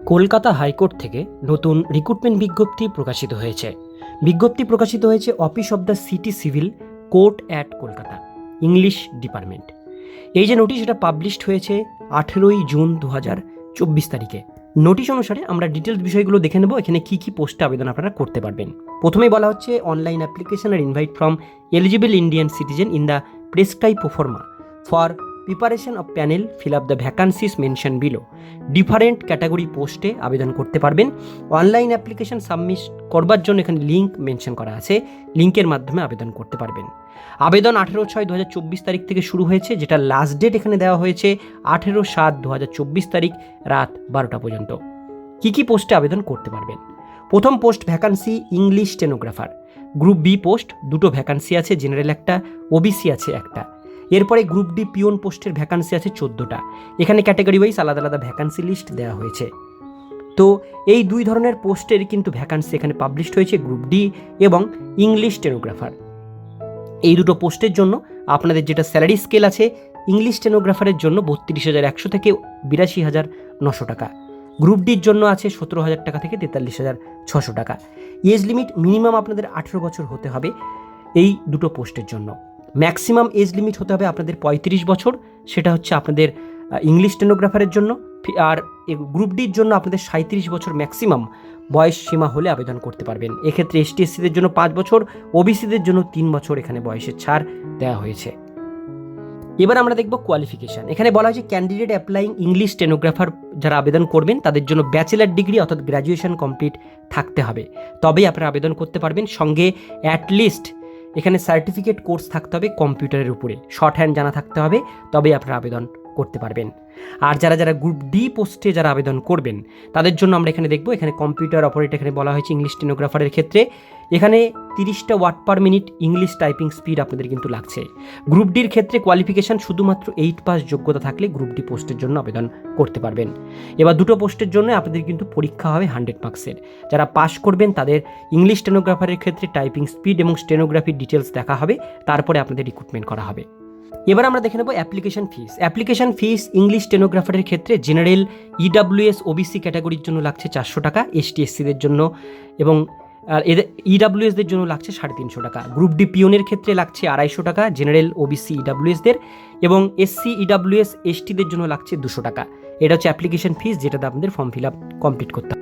Kolkata high court থেকে নতুন recruitment বিজ্ঞপ্তি প্রকাশিত হয়েছে। বিজ্ঞপ্তি প্রকাশিত হয়েছে office of the city civil court at Kolkata, English department. এই যে নোটিশ, এটা পাবলিশড হয়েছে আঠেরোই জুন দু হাজার চব্বিশ তারিখে। নোটিশ অনুসারে আমরা ডিটেলস বিষয়গুলো দেখে নেব, এখানে কী কী পোস্টে আবেদন আপনারা করতে পারবেন। প্রথমেই বলা হচ্ছে, online application R invite from eligible Indian citizen in the prescribe proforma for preparation of panel fill up the vacancies mention below different category পোস্টে আবেদন করতে পারবেন। অনলাইন অ্যাপ্লিকেশন সাবমিট করবার জন্য এখানে লিঙ্ক মেনশন করা আছে। লিঙ্কের মাধ্যমে আবেদন করতে পারবেন। আবেদন আঠেরো ছয় দু তারিখ থেকে শুরু হয়েছে, যেটা লাস্ট ডেট এখানে দেওয়া হয়েছে, আঠেরো সাত দু তারিখ রাত বারোটা পর্যন্ত। কী কী পোস্টে আবেদন করতে পারবেন? প্রথম post vacancy English stenographer group B post দুটো ভ্যাকান্সি আছে জেনারেল একটা ওবিসি আছে একটা। এরপরে গ্রুপ ডি পিওন পোস্টের ভ্যাকান্সি আছে চোদ্দোটা। এখানে ক্যাটাগরি ওয়াইজ আলাদা আলাদা ভ্যাকান্সি লিস্ট দেওয়া হয়েছে। তো এই দুই ধরনের পোস্টের কিন্তু ভ্যাকান্সি এখানে পাবলিশড হয়েছে গ্রুপ ডি এবং ইংলিশ টেনোগ্রাফার। এই দুটো পোস্টের জন্য আপনাদের যেটা স্যালারি স্কেল আছে, ইংলিশ টেনোগ্রাফারের জন্য বত্রিশ হাজার একশো থেকে বিরাশি হাজার নশো টাকা। গ্রুপ ডির জন্য আছে সতেরো হাজার টাকা থেকে তেতাল্লিশ হাজার ছশো টাকা। এজ লিমিট মিনিমাম আপনাদের আঠেরো বছর হতে হবে এই দুটো পোস্টের জন্য। ম্যাক্সিমাম এজ লিমিট হতে হবে আপনাদের পঁয়ত্রিশ বছর, সেটা হচ্ছে আপনাদের ইংলিশ টেনোগ্রাফারের জন্য আর গ্রুপ ডির জন্য আপনাদের সাঁত্রিশ বছর ম্যাক্সিমাম বয়স সীমা হলে আবেদন করতে পারবেন। এক্ষেত্রে এসটি এসসিদের জন্য পাঁচ বছর, ওবিসিদের জন্য তিন বছর এখানে বয়সের ছাড় দেওয়া হয়েছে। এবার আমরা দেখব কোয়ালিফিকেশান এখানে বলা হয়েছে ক্যান্ডিডেট অ্যাপ্লাইং ইংলিশ টেনোগ্রাফার যারা আবেদন করবেন, তাদের জন্য ব্যাচেলার ডিগ্রি অর্থাৎ গ্র্যাজুয়েশন কমপ্লিট থাকতে হবে। তবেই আপনারা আবেদন করতে পারবেন। সঙ্গে অ্যাটলিস্ট এখানে সার্টিফিকেট কোর্স থাকতে হবে কম্পিউটারের উপরে। শর্ট হ্যান্ড জানা থাকতে হবে, তবেই আপনার আবেদন। করতে পারবেন। আর যারা যারা গ্রুপ ডি পোস্টে যারা আবেদন করবেন, তাদের জন্য আমরা এখানে দেখব, এখানে কম্পিউটার অপারেট এখানে বলা হয়েছে ইংলিশ টেনোগ্রাফারের ক্ষেত্রে। এখানে তিরিশটা word per minute English typing speed আপনাদের কিন্তু লাগছে। গ্রুপ ডির ক্ষেত্রে কোয়ালিফিকেশান শুধুমাত্র এইট পাস যোগ্যতা থাকলে গ্রুপ ডি পোস্টের জন্য আবেদন করতে পারবেন। এবার দুটো পোস্টের জন্য আপনাদের কিন্তু পরীক্ষা হবে হান্ড্রেড মার্কসের যারা পাস করবেন, তাদের ইংলিশ স্টেনোগ্রাফারের ক্ষেত্রে টাইপিং স্পিড এবং স্টেনোগ্রাফির ডিটেলস দেখা হবে। তারপরে আপনাদের রিক্রুটমেন্ট করা হবে। এবার আমরা দেখে নেব application fees application fees English স্টেনোগ্রাফারের ক্ষেত্রে জেনারেল ইডাব্লিউএস ওবিসি ক্যাটাগরির জন্য লাগছে চারশো টাকা এসটি এসসিদের জন্য এবং, আর এদের ইডাব্লিউএসদের জন্য লাগছে সাড়ে তিনশো টাকা। গ্রুপ ডি পিওনের ক্ষেত্রে লাগছে আড়াইশো টাকা জেনারেল ওবিসি ইডাব্লিউএসদের এবং এসসি ইডাব্লিউএস এসটিদের জন্য লাগছে দুশো টাকা। এটা হচ্ছে অ্যাপ্লিকেশন ফিস যেটাতে আপনাদের ফর্ম ফিল আপ কমপ্লিট করতে